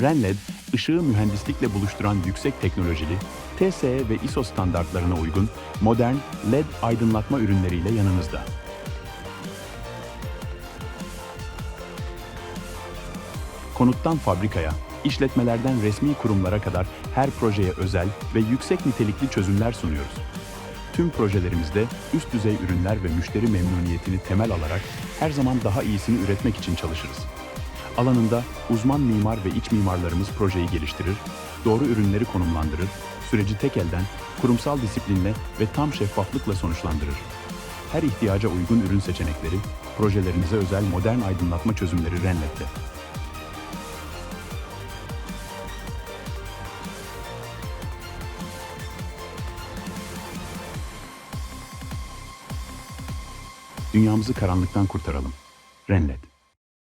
Renled, ışığı mühendislikle buluşturan yüksek teknolojili, TSE ve ISO standartlarına uygun modern LED aydınlatma ürünleriyle yanınızda. Konuttan fabrikaya, işletmelerden resmi kurumlara kadar her projeye özel ve yüksek nitelikli çözümler sunuyoruz. Tüm projelerimizde üst düzey ürünler ve müşteri memnuniyetini temel alarak her zaman daha iyisini üretmek için çalışırız. Alanında uzman mimar ve iç mimarlarımız projeyi geliştirir, doğru ürünleri konumlandırır, süreci tek elden, kurumsal disiplinle ve tam şeffaflıkla sonuçlandırır. Her ihtiyaca uygun ürün seçenekleri, projelerinize özel modern aydınlatma çözümleri Renlet'te. Dünyamızı karanlıktan kurtaralım. Renlet.